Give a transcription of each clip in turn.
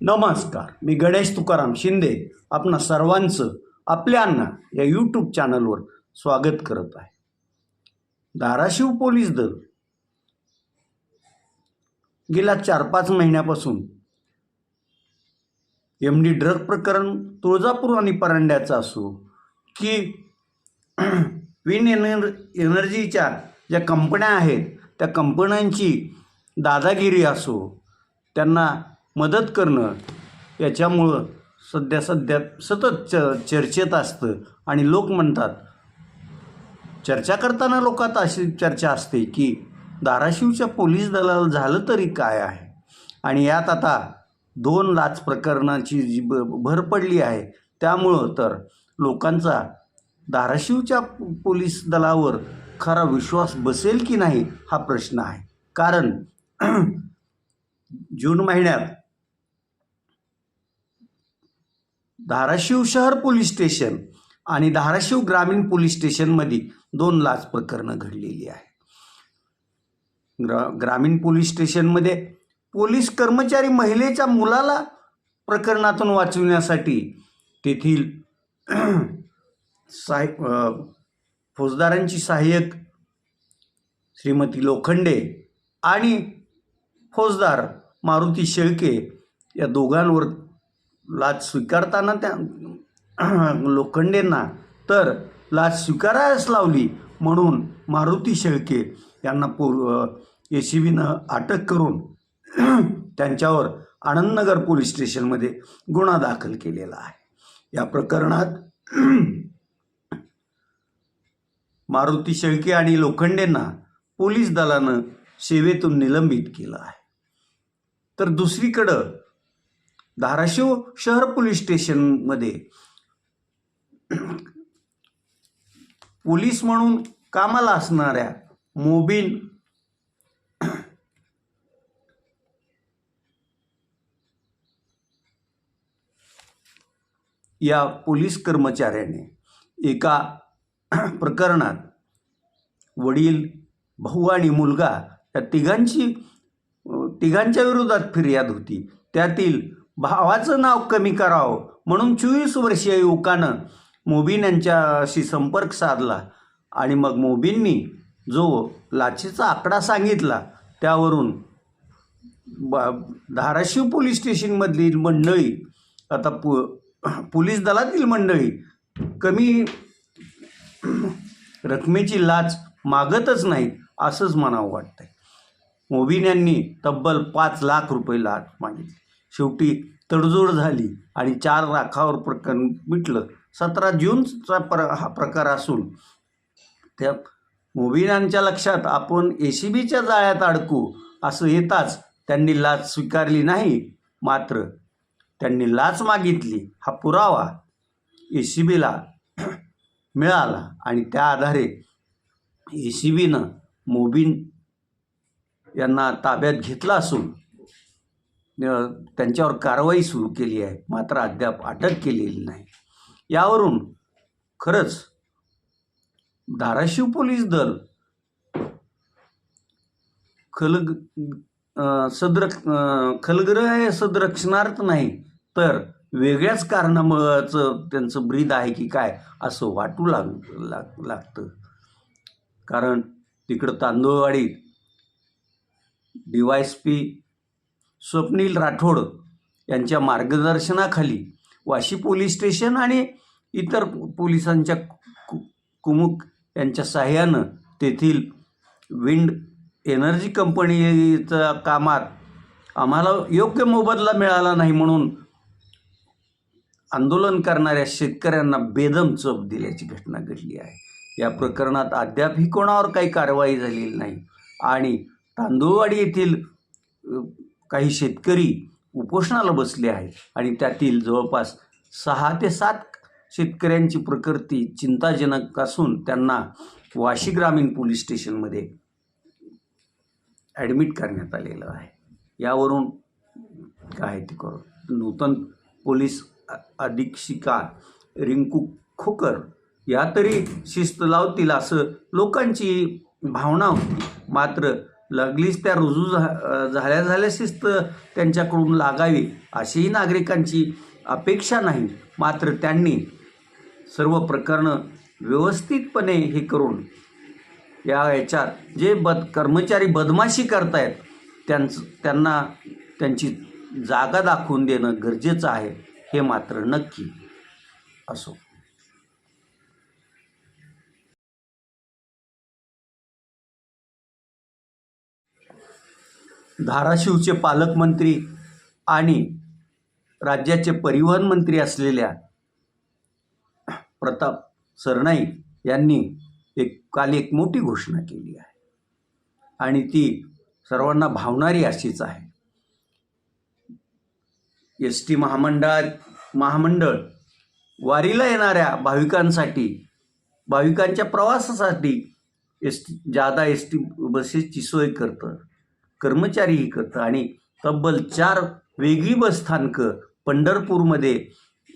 नमस्कार मी गणेश तुकाराम शिंदे आपणा सर्वांचं आपल्यांना या यूट्यूब चॅनलवर स्वागत करत आहे. धाराशिव पोलीस दल गेल्या चार पाच महिन्यापासून एम डी ड्रग प्रकरण तुळजापूर आणि परांड्याचं असो की विन एनर एनर्जीच्या ज्या कंपन्या आहेत त्या कंपन्यांची दादागिरी असो त्यांना मदत करणं याच्यामुळं सध्या सध्या सतत च चर्चेत असतं. आणि लोक म्हणतात चर्चा करताना लोकात अशी चर्चा असते की धाराशिवच्या पोलीस दलाला झालं तरी काय आहे? आणि यात आता दोन लाच प्रकरणाची जी ब भर पडली आहे त्यामुळं तर लोकांचा धाराशिवच्या पोलीस दलावर खरा विश्वास बसेल की नाही हा प्रश्न आहे. कारण जून महिन्यात धाराशिव शहर पोलीस स्टेशन आणि धाराशिव ग्रामीण पोलीस स्टेशनमध्ये दोन लाच प्रकरणं घडलेली आहे ग्रा ग्रामीण पोलीस स्टेशनमध्ये पोलीस कर्मचारी महिलेच्या मुलाला प्रकरणातून वाचविण्यासाठी तेथील साय फौजदारांची सहाय्यक श्रीमती लोखंडे आणि फौजदार मारुती शेळके या दोघांवर लाच स्वीकारताना त्या लोखंडेंना तर लाच स्वीकारायच लावली. म्हणून मारुती शेळके यांना पो ए सी बीनं अटक करून त्यांच्यावर आनंदनगर पोलीस स्टेशनमध्ये गुन्हा दाखल केलेला आहे. या प्रकरणात मारुती शेळके आणि लोखंडेंना पोलीस दलानं सेवेतून निलंबित केलं आहे. तर दुसरीकडं धाराशिव शहर पोलीस स्टेशनमध्ये पोलीस म्हणून कामाला असणाऱ्या मोबिन या पोलीस कर्मचाऱ्याने एका प्रकरणात वडील भाऊ आणि मुलगा या तिघांची तिघांच्या विरोधात फिर्याद होती. त्यातील भावाचं नाव कमी करावं म्हणून चोवीस वर्षीय युवकानं मोबीन यांच्याशी संपर्क साधला आणि मग मोबींनी जो लाचेचा आकडा सांगितला त्यावरून ब धाराशिव पोलीस स्टेशनमधली मंडळी आता पु पोलीस दलातील मंडळी कमी रकमेची लाच मागतच नाही असंच म्हणावं वाटतंय. मोबीन यांनी तब्बल पाच लाख रुपये लाच मागितली. शेवटी तडजोड झाली आणि चार लाखावर प्रकरण मिटलं. सतरा जूनचा प्र हा प्रकार असून त्या मोबिनांच्या लक्षात आपण ए सी बीच्या जाळ्यात अडकू असं येताच त्यांनी लाच स्वीकारली नाही. मात्र त्यांनी लाच मागितली. हा पुरावा ए सी बीला मिळाला आणि त्या आधारे ए सी बीनं मोबिन यांना ताब्यात घेतला असून त्यांच्यावर कारवाई सुरू केली आहे. मात्र अद्याप अटक केलेली नाही. यावरून खरंच धाराशिव पोलीस दल खलग सदर खलग्रह सदरक्षणार्थ नाही तर वेगळ्याच कारणामुळंचं त्यांचं ब्रीद आहे की काय असं वाटू लाग लाग लागतं. कारण तिकडं तांदूळवाडीत D Y S P Swapnil Rathod यांच्या मार्गदर्शनाखाली वाशी पोलीस स्टेशन आणि इतर पोलिसांच्या कु कुमुक यांच्या सहाय्यानं तेथील विंड एनर्जी कंपनीच्या कामात आम्हाला योग्य मोबदला मिळाला नाही म्हणून आंदोलन करणाऱ्या शेतकऱ्यांना बेदम चोप दिल्याची घटना घडली आहे. या प्रकरणात अद्यापही कोणावर काही कारवाई झालेली नाही. आणि तांदूळवाडी येथील काही शेतकरी उपोषणाला बसले आहेत. आणि त्यातील जवळपास सहा ते सात शेतकऱ्यांची प्रकृती चिंताजनक असून त्यांना वाशी ग्रामीण पोलीस स्टेशनमध्ये ॲडमिट करण्यात आलेलं आहे. यावरून काय ते करू? नूतन पोलीस अधीक्षिका रिंकू खोकर या तरी शिस्त लावतील असं लोकांची भावना होती. मात्र लागलीच त्या रुजू झा झाल्या शिस्त त्यांच्याकडून लागावी अशीही नागरिकांची अपेक्षा नाही. मात्र त्यांनी सर्व प्रकरणं व्यवस्थितपणे हे करून या याच्यात जे बद कर्मचारी बदमाशी करतायत त्यांचं त्यांना त्यांची जागा दाखवून देणं गरजेचं आहे हे मात्र नक्की असो. धाराशिवचे पालकमंत्री आणि राज्याचे परिवहन मंत्री असलेल्या प्रताप सरनाईक यांनी एक काल एक मोठी घोषणा केली आहे. आणि ती सर्वांना भावणारी अशीच आहे. एस टी महामंडळ महामंडळ वारीला येणाऱ्या भाविकांसाठी भाविकांच्या प्रवासासाठी एस टी जादा एस टी बसेसची सोय करतं. कर्मचारीही करतं. आणि तब्बल चार वेगळी बसस्थानकं पंढरपूरमध्ये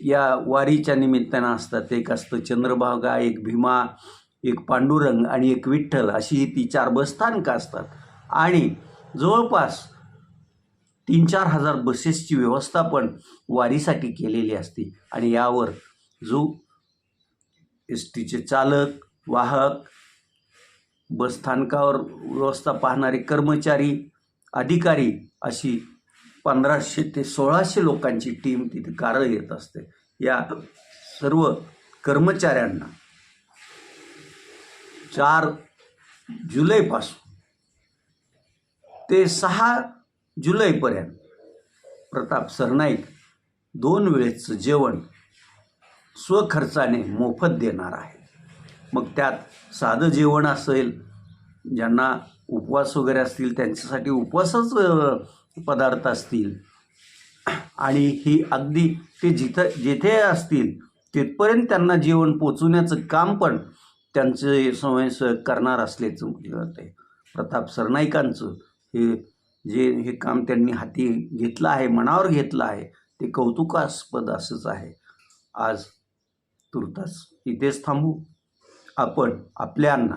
या वारीच्या निमित्तानं असतात. एक असतं चंद्रभागा एक भीमा एक पांडुरंग आणि एक विठ्ठल अशी ही ती चार बसस्थानकं असतात. आणि जवळपास तीन चार हजार बसेसची व्यवस्था पण वारीसाठी केलेली असते. आणि यावर जो एस टीचे चालक वाहक बसस्थानकावर व्यवस्था पाहणारे कर्मचारी अधिकारी अशी पंधराशे ते सोळाशे लोकांची टीम तिथे कारळ येत असते. या सर्व कर्मचाऱ्यांना चार जुलैपासून ते सहा जुलैपर्यंत प्रताप सरनाईक दोन वेळेचं जेवण स्वखर्चाने मोफत देणार आहे. मग त्यात साधं जेवण असेल ज्यांना उपवास वगैरे असतील त्यांच्यासाठी उपवासच पदार्थ असतील. आणि ही अगदी ते जिथं जिथे असतील तिथपर्यंत त्यांना जेवण पोचवण्याचं काम पण त्यांचे स्वयंसेवक करणार असल्याचं म्हटलं जाते प्रताप सरनाईकांचं हे जे हे काम त्यांनी हाती घेतलं आहे मनावर घेतलं आहे ते कौतुकास्पद असंच आहे. आज तुर्तास इथेच थांबू. आपण आपल्यांना